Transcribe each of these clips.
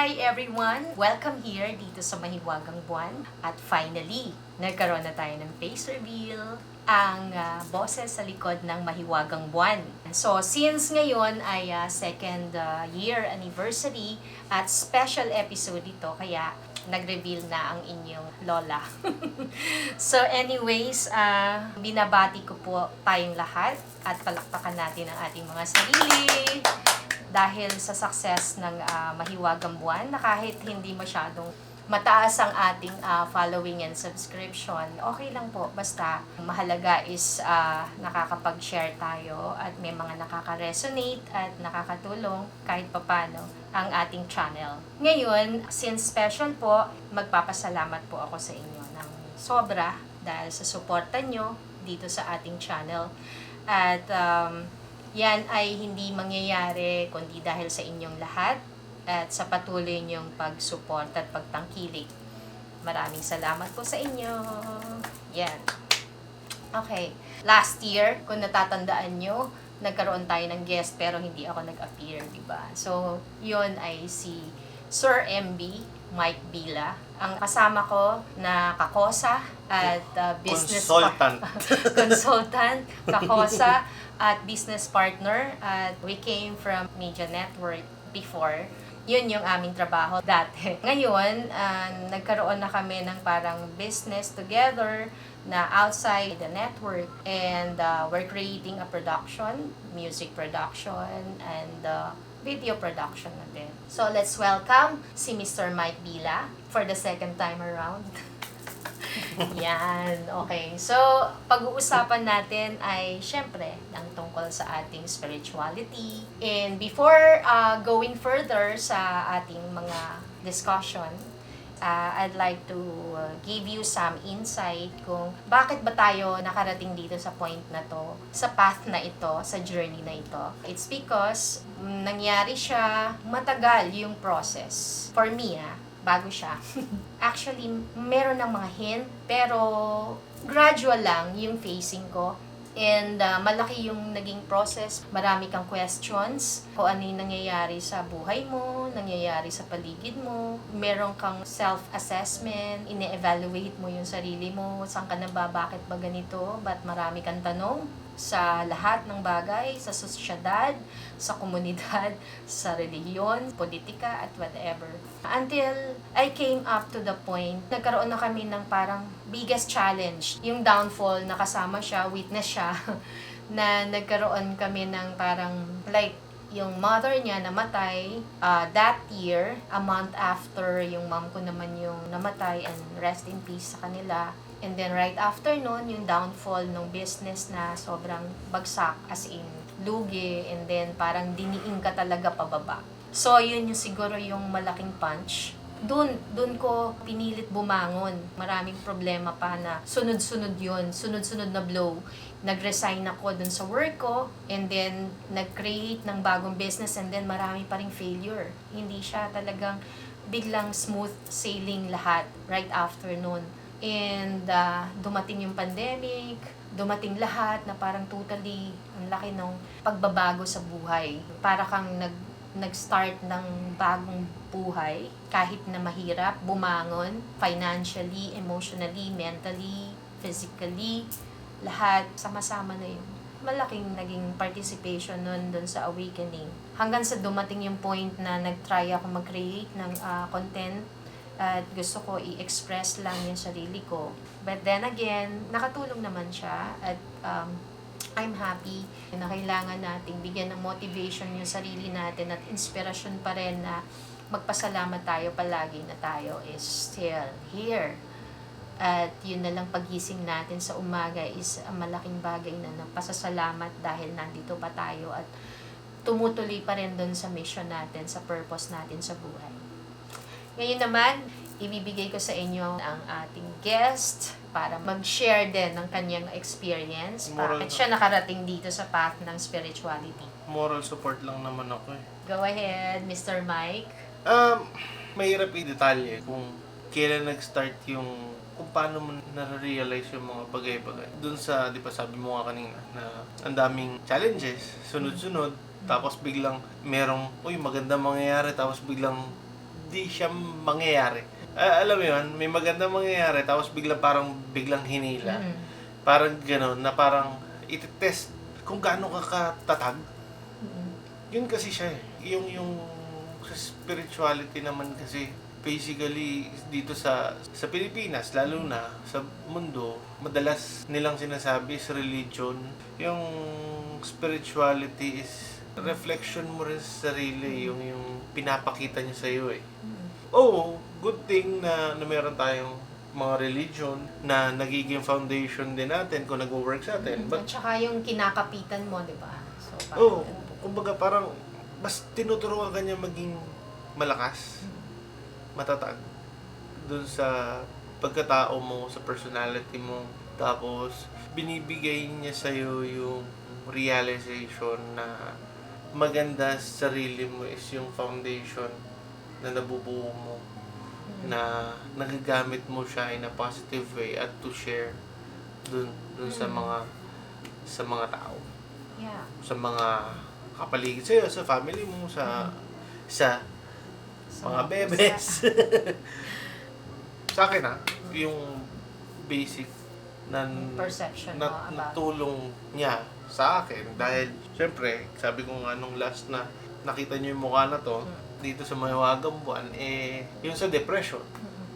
Hi everyone! Welcome here dito sa Mahiwagang Buwan. At finally, nagkaroon na tayo ng face reveal ang ah, boses sa likod ng Mahiwagang Buwan. So, since ngayon ay ah, second ah, year anniversary at special episode ito, kaya nag-reveal na ang inyong lola. so anyways, ah, binabati ko po tayong lahat at palakpakan natin ang ating mga sarili dahil sa success ng ah, Mahiwagang Buwan na kahit hindi masyadong mataas ang ating ah, following and subscription, okay lang po. Basta mahalaga is ah, nakakapag-share tayo at may mga nakaka-resonate at nakakatulong kahit papano ang ating channel. Ngayon, since special po, magpapasalamat po ako sa inyo ng sobra dahil sa suporta nyo dito sa ating channel. At um, yan ay hindi mangyayari kundi dahil sa inyong lahat at sa patuloy niyong pagsupport at pagtangkilik. Maraming salamat po sa inyo. Yan. Okay. Last year, kung natatandaan nyo, nagkaroon tayo ng guest pero hindi ako nag-appear, di ba? So, yun ay si Sir MB, Mike Bila. Ang kasama ko na kakosa at uh, business Consultant. consultant, kakosa, at business partner. At we came from Media Network before. Yun yung aming trabaho dati. Ngayon, ah, nagkaroon na kami ng parang business together na outside the network and uh, we're creating a production, music production, and uh, video production na din. So, let's welcome si Mr. Mike Bila for the second time around. Yan, okay. So, pag-uusapan natin ay syempre ang tungkol sa ating spirituality. And before uh, going further sa ating mga discussion, uh, I'd like to uh, give you some insight kung bakit ba tayo nakarating dito sa point na to, sa path na ito, sa journey na ito. It's because mm, nangyari siya, matagal yung process. For me, ah, bago siya. Actually, meron ng mga hint, pero gradual lang yung facing ko. And uh, malaki yung naging process. Marami kang questions kung ano yung nangyayari sa buhay mo, nangyayari sa paligid mo. Meron kang self-assessment, ine-evaluate mo yung sarili mo, saan ka na ba, bakit ba ganito, ba't marami kang tanong sa lahat ng bagay, sa sosyedad, sa komunidad, sa reliyon, politika, at whatever. Until I came up to the point, nagkaroon na kami ng parang biggest challenge. Yung downfall, nakasama siya, witness siya, na nagkaroon kami ng parang like yung mother niya namatay uh, that year, a month after yung mom ko naman yung namatay and rest in peace sa kanila. And then right after nun, yung downfall ng business na sobrang bagsak as in lugi and then parang diniing ka talaga pababa. So yun yung siguro yung malaking punch. Doon, doon ko pinilit bumangon. Maraming problema pa na sunod-sunod yun, sunod-sunod na blow. Nag-resign ako dun sa work ko and then nag-create ng bagong business and then marami pa ring failure. Hindi siya talagang biglang smooth sailing lahat right after nun. And uh, dumating yung pandemic, dumating lahat na parang totally ang laki ng pagbabago sa buhay. Para kang nag nag-start ng bagong buhay kahit na mahirap bumangon financially, emotionally, mentally, physically, lahat sama-sama na yun. Malaking naging participation nun dun sa awakening. Hanggang sa dumating yung point na nag-try ako mag-create ng ah, content at gusto ko i-express lang yung sarili ko. But then again, nakatulong naman siya at um, I'm happy na kailangan nating bigyan ng motivation yung sarili natin at inspirasyon pa rin na magpasalamat tayo palagi na tayo is still here. At yun na lang pagising natin sa umaga is ang malaking bagay na napasasalamat dahil nandito pa tayo at tumutuloy pa rin doon sa mission natin, sa purpose natin sa buhay. Ngayon naman, ibibigay ko sa inyo ang ating guest para mag-share din ng kanyang experience. Moral Bakit siya nakarating dito sa path ng spirituality. Moral support lang naman ako eh. Go ahead, Mr. Mike. Um, mahirap i-detalye kung kailan nag-start yung kung paano mo na-realize yung mga bagay-bagay. Doon sa, di ba sabi mo nga kanina, na ang daming challenges, sunod-sunod, tapos biglang merong, uy, maganda mangyayari, tapos biglang di siya mangyayari. Ah, alam mo yun, may maganda mangyayari, tapos biglang parang biglang hinila. Mm. Parang gano'n, na parang iti-test kung gaano ka katatag Mm. yun kasi siya eh. Yung, yung sa spirituality naman kasi, basically, dito sa sa Pilipinas, lalo na sa mundo, madalas nilang sinasabi is religion. Yung spirituality is reflection mo rin sa sarili, yung, yung pinapakita niya sa'yo eh. Oo, good thing na, na meron tayong mga religion na nagiging foundation din natin kung nag-work sa atin. But At saka yung kinakapitan mo, di ba? So, parang ganun. kumbaga parang mas tinuturuan ka niya maging malakas, matatag dun sa pagkatao mo, sa personality mo. Tapos, binibigay niya sa'yo yung realization na maganda sa sarili mo is yung foundation na nabubuo mo na nagagamit mo siya in a positive way at to share dun, dun sa Mm. mga sa mga tao Yeah. sa mga kapaligid sa'yo, sa family mo, sa sa So, mga bebes. sa akin ha, yung basic na perception na, about natulong niya sa akin dahil syempre, sabi ko nga nung last na nakita niyo yung mukha na to dito sa Mahiwagang Buwan, eh, yun sa depression,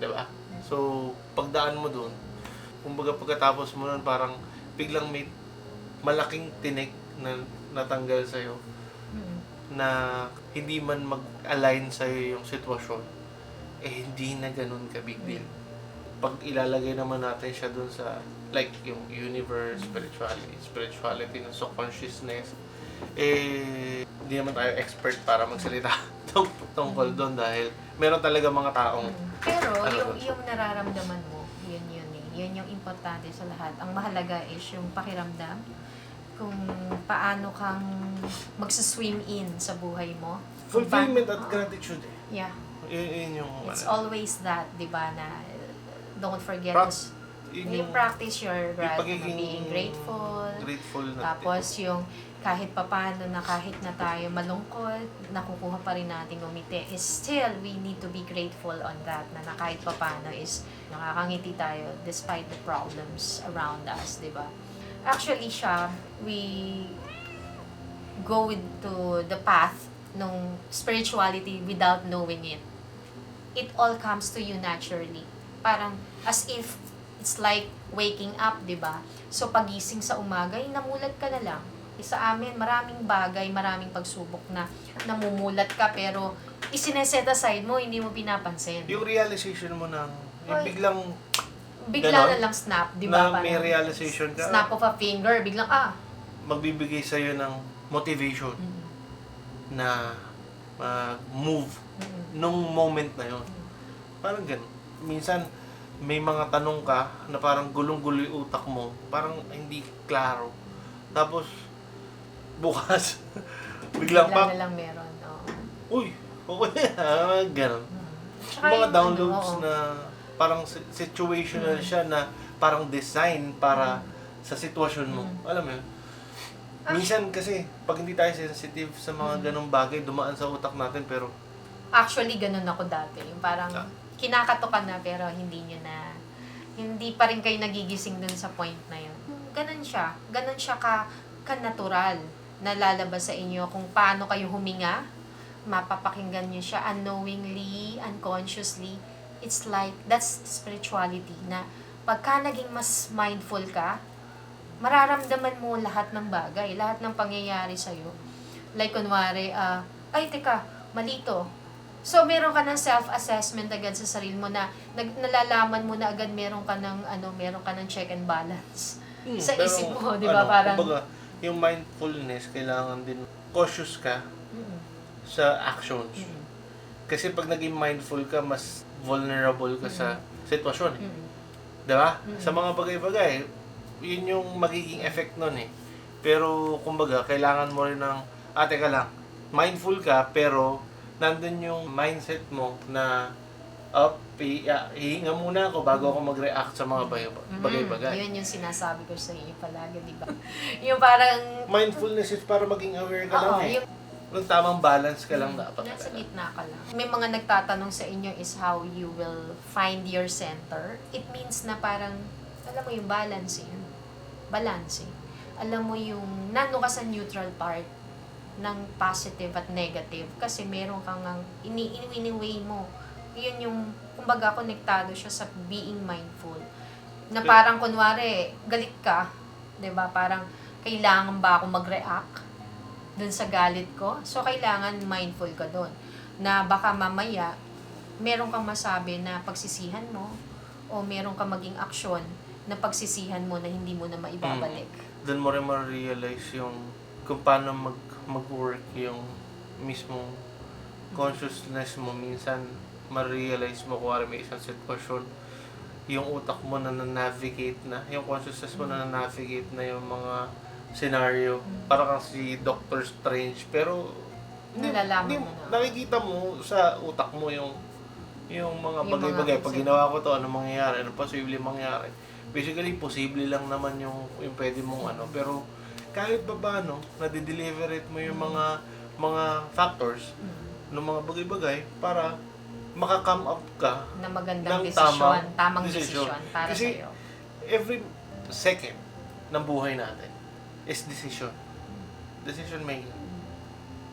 di ba? So, pagdaan mo dun, kumbaga pagkatapos mo nun, parang biglang may malaking tinik na natanggal sa'yo na hindi man mag-align sa'yo yung sitwasyon, eh hindi na ganun ka big deal. Pag ilalagay naman natin siya dun sa, like, yung universe, spirituality, spirituality ng subconsciousness, eh, hindi naman tayo expert para magsalita tung- tungkol doon dahil meron talaga mga taong Pero Ano yung, yung nararamdaman mo, yun yun eh. Yun yung importante sa lahat. Ang mahalaga is yung pakiramdam. Kung paano kang magsaswim in sa buhay mo. Fulfillment at gratitude eh. Yeah. Yun, yun yung, It's ano, always that, di ba, na don't forget s- yun you practice your grat- pagiging being grateful. grateful na Tapos yung kahit papano na kahit na tayo malungkot, nakukuha pa rin natin umiti, is still we need to be grateful on that na, na kahit papano is nakakangiti tayo despite the problems around us, di ba? Actually siya, we go into the path ng spirituality without knowing it. It all comes to you naturally. Parang as if it's like waking up, di ba? So pagising sa umaga, ay namulat ka na lang. Eh, Sa amin, maraming bagay, maraming pagsubok na namumulat ka pero isineset aside mo, hindi mo pinapansin. Yung realization mo ng, yung Oy. biglang Bigla ganon? na lang snap, di na ba? may Parang realization ka, Snap of a finger, biglang ah. magbibigay sa'yo ng motivation Mm, na mag-move mm, nung moment na yon. Parang ganun. Minsan, may mga tanong ka na parang gulong-gulo yung utak mo. Parang hindi klaro. Tapos, bukas, biglang Bigla na lang meron. oo. uy, okay, ah, ganun. Mm. Tsaka mga yung downloads ano, oo. na parang si- situational siya na parang design para sa sitwasyon mo. Alam mo yun? Minsan kasi, pag hindi tayo sensitive sa mga ganong bagay, dumaan sa utak natin, pero Actually, ganun ako dati. Yung parang Ah. Kinakatokan na pero hindi nyo na, hindi pa rin kayo nagigising dun sa point na yun. Ganun siya. Ganun siya ka, ka-natural na lalabas sa inyo kung paano kayo huminga. Mapapakinggan nyo siya unknowingly, unconsciously. It's like, that's spirituality na pagka naging mas mindful ka, mararamdaman mo lahat ng bagay, lahat ng pangyayari sa'yo. Like, kunwari, ah, ay, teka, malito. So, meron ka ng self-assessment agad sa sarili mo na nag, nalalaman mo na agad meron ka ng, ano, meron ka ng check and balance. Hmm, Sa pero, isip mo, di ba, ano, parang- Kumbaga, yung mindfulness, kailangan din cautious ka Mm, sa actions. mm, Kasi pag naging mindful ka, mas vulnerable ka sa sitwasyon. Eh. Mm. Di ba? Sa mga bagay-bagay, yun yung magiging effect nun eh. Pero, kumbaga, kailangan mo rin ng, ate ka lang, mindful ka, pero nandun yung mindset mo na, up, hi- ah, hihinga muna ako bago ako mag-react sa mga bagay- bagay-bagay. Mm, yun yung sinasabi ko sa inyo palagi, di ba? yung parang, Mindfulness is para maging aware ka oo, lang eh. yung Yung tamang balance ka lang dapat. nasa gitna ka lang. May mga nagtatanong sa inyo is how you will find your center. It means na parang, alam mo yung balancing. Balancing. Alam mo yung, nano ka sa neutral part ng positive at negative kasi meron kang ang ini iniway mo. Yun yung, kumbaga, konektado siya sa being mindful. Na parang, kunwari, galit ka, 'di ba Parang, kailangan ba ako mag-react? dun sa galit ko. So, kailangan mindful ka dun. Na baka mamaya, meron kang masabi na pagsisihan mo o meron kang maging aksyon na pagsisihan mo na hindi mo na maibabalik. Doon mo rin ma-realize yung kung paano mag, mag-work yung mismong consciousness mo. Minsan, ma-realize mo kung may isang sitwasyon, yung utak mo na na-navigate na, yung consciousness mo na na-navigate na yung mga scenario. Para kang si Doctor Strange. Pero, hindi- Nalalaman hindi- mo na. nakikita mo sa utak mo yung yung mga Yung bagay-bagay. mga Pag ginawa ko to, ano mangyayari? Ano posible mangyari? Basically, posible lang naman yung, yung pwede mong ano. Pero, kahit pa ba, no, nade-deliver it mo yung mga mga factors ng mga bagay-bagay para maka-come up ka Na magandang Ng desisyon, tamang tamang desisyon. desisyon para Kasi, sa'yo. every second ng buhay natin is decision. Decision making.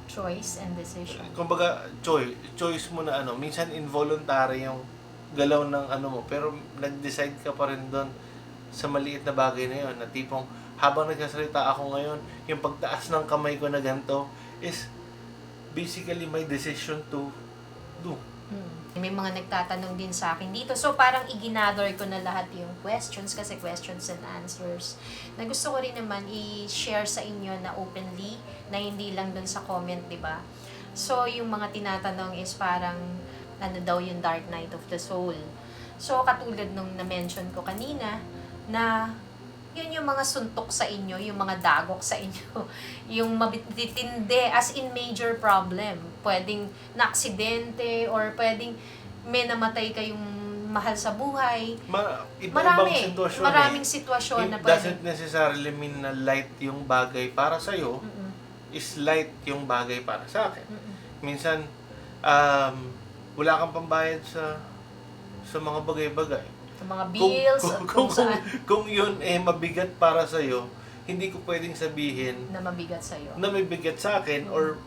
Choice and decision. kumbaga choice choice mo na ano minsan involuntary yung galaw ng ano mo pero nag-decide ka pa rin doon sa maliit na bagay na yon na tipong habang nagsasalita ako ngayon yung pagtaas ng kamay ko na ganito is basically my decision to do Hmm. May mga nagtatanong din sa akin dito. So, parang iginather ko na lahat yung questions kasi questions and answers na gusto ko rin naman i-share sa inyo na openly, na hindi lang dun sa comment, di ba? So, yung mga tinatanong is parang, ano daw yung Dark Night of the Soul. So, katulad nung na-mention ko kanina, na yun yung mga suntok sa inyo, yung mga dagok sa inyo, yung mabititinde as in major problem. Pwedeng na-aksidente or pwedeng may namatay kayong mahal sa buhay. Ma, Marami, sitwasyon maraming eh. sitwasyon na It pwede. doesn't necessarily mean na light yung bagay para sa'yo Mm-mm, is light yung bagay para sa akin mm-mm. minsan um, wala kang pambayad sa sa mga bagay-bagay. Sa mga bills, kung, kung, kung, kung, saan kung yun eh mabigat para sa hindi ko pwedeng sabihin na mabigat sa'yo. na may bigat sa akin or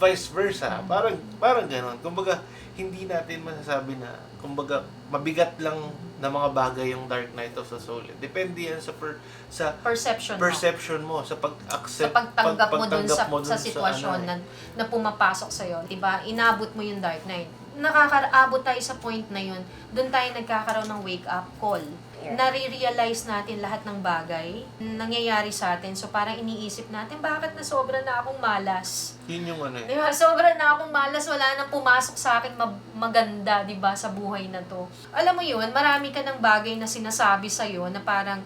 vice versa. Parang parang ganoon. Kumbaga hindi natin masasabi na kumbaga mabigat lang na mga bagay yung Dark Night of the Soul. Depende yan sa per, sa Perception mo. perception mo, sa sa pag-accept pagtanggap mo dun pagtanggap sa, mo dun sa sitwasyon ano, na, na pumapasok sa'yo. Diba? Inabot mo yung Dark Night. Nakakaabot tayo sa point na yun, dun tayo nagkakaroon ng wake-up call. Nare-realize natin lahat ng bagay nangyayari sa atin. So parang iniisip natin, bakit na sobra na akong malas? Yun yung ano eh. Di ba? Sobra na akong malas, wala nang pumasok sa akin mag- maganda, di ba, sa buhay na to. Alam mo yun, marami ka ng bagay na sinasabi sa'yo na parang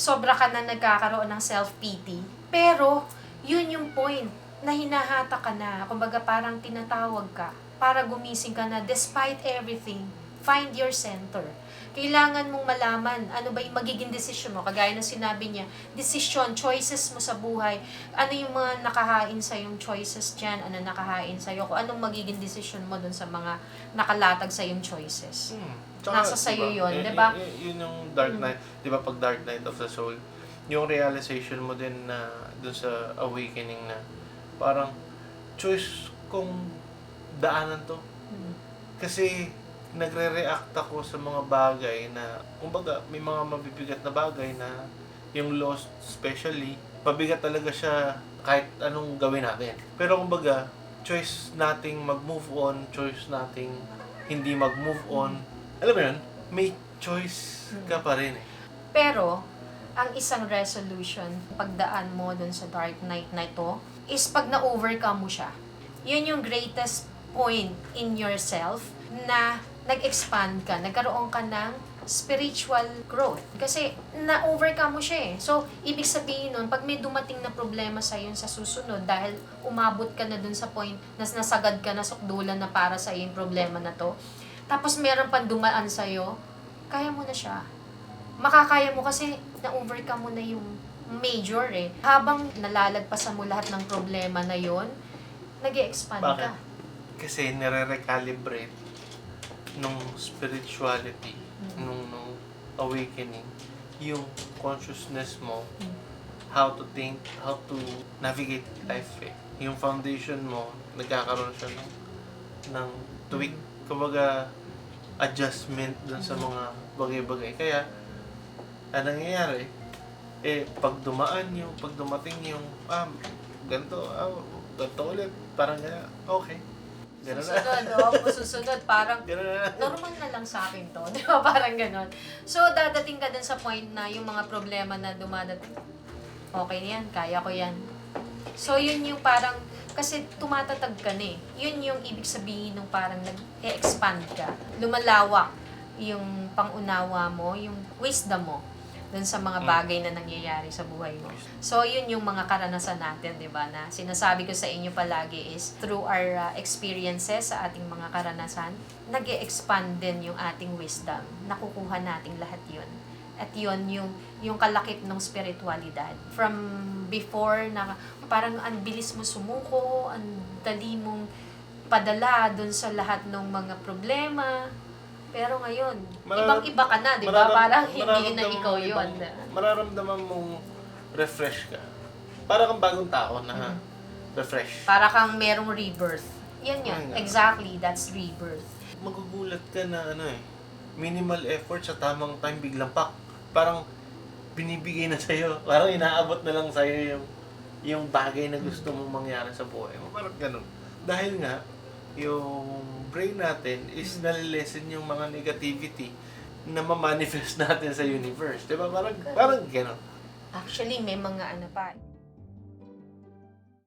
sobra ka na nagkakaroon ng self-pity. Pero, yun yung point na hinahata ka na. Kumbaga parang tinatawag ka para gumising ka na despite everything, find your center. Kailangan mong malaman ano ba yung magiging decision mo. Kagaya ng sinabi niya, decision, choices mo sa buhay. Ano yung mga nakahain sa yung choices dyan? Ano nakahain sa Kung anong magiging decision mo dun sa mga nakalatag sa yung choices. Hmm. Nasa sa'yo yun, eh, di ba? eh, yun yung Dark Mm. Night, di ba pag Dark Night of the Soul, yung realization mo din na dun sa awakening na parang choice kong daanan to. Mm. Kasi nagre-react ako sa mga bagay na, kumbaga, may mga mabibigat na bagay na yung loss especially, mabigat talaga siya kahit anong gawin natin. Pero kumbaga, choice nating mag-move on, choice nating hindi mag-move on. Alam mo yun, may choice ka pa rin eh. Pero, ang isang resolution, pagdaan mo dun sa dark night na ito, is pag na-overcome mo siya. Yun yung greatest point in yourself na nag-expand ka, nagkaroon ka ng spiritual growth. Kasi na-overcome mo siya eh. So, ibig sabihin nun, pag may dumating na problema sa sa susunod, dahil umabot ka na dun sa point na nasagad ka na sukdulan na para sa yung problema na to, tapos meron pang dumaan sa'yo, kaya mo na siya. Makakaya mo kasi na-overcome mo na yung major eh. Habang nalalagpasan mo lahat ng problema na yon nag expand ka. Kasi nire-recalibrate nung spirituality, Mm. nung, nung awakening, yung consciousness mo, Mm. how to think, how to navigate life eh. Yung foundation mo, nagkakaroon siya ng, ng tweak, kumbaga, adjustment dun sa mga bagay-bagay. Kaya, ang nangyayari, eh, pag dumaan yung, pag dumating yung, ah, ganito, ah, ganito ulit, parang gano'n, okay. Gano'n na. Susunod, oh, susunod, parang Gano'n na. normal na lang sa akin to. Di ba? Parang ganon. So, dadating ka din sa point na yung mga problema na dumadating, okay na yan, kaya ko yan. So, yun yung parang, kasi tumatatag ka na eh. Yun yung ibig sabihin nung parang nag-expand ka. Lumalawak yung pangunawa mo, yung wisdom mo dun sa mga Mm. bagay na nangyayari sa buhay mo. So, yun yung mga karanasan natin, di ba? Na sinasabi ko sa inyo palagi is through our uh, experiences sa ating mga karanasan, nag expand din yung ating wisdom. Nakukuha nating lahat yun. At yun yung, yung kalakip ng spiritualidad. From before na parang ang bilis mo sumuko, ang dali mong padala dun sa lahat ng mga problema. Pero ngayon, Mararam- ibang-iba ka na, di ba? Mararam- Parang hindi na mararamdaman ikaw mo yun. ibang- Mararamdaman mong refresh ka. Para kang bagong tao na Mm. refresh. Para kang merong rebirth. Yan yun. Ayun nga. Exactly, that's rebirth. Magugulat ka na ano eh, minimal effort sa tamang time biglang pak. Parang binibigay na sa'yo. Parang inaabot na lang sa'yo yung yung bagay na gusto mong mangyari sa buhay mo. Parang ganun. Dahil nga, yung brain natin is nalilesen yung mga negativity na ma-manifest natin sa universe. Di ba? Parang, parang ganun. Actually, may mga ano pa.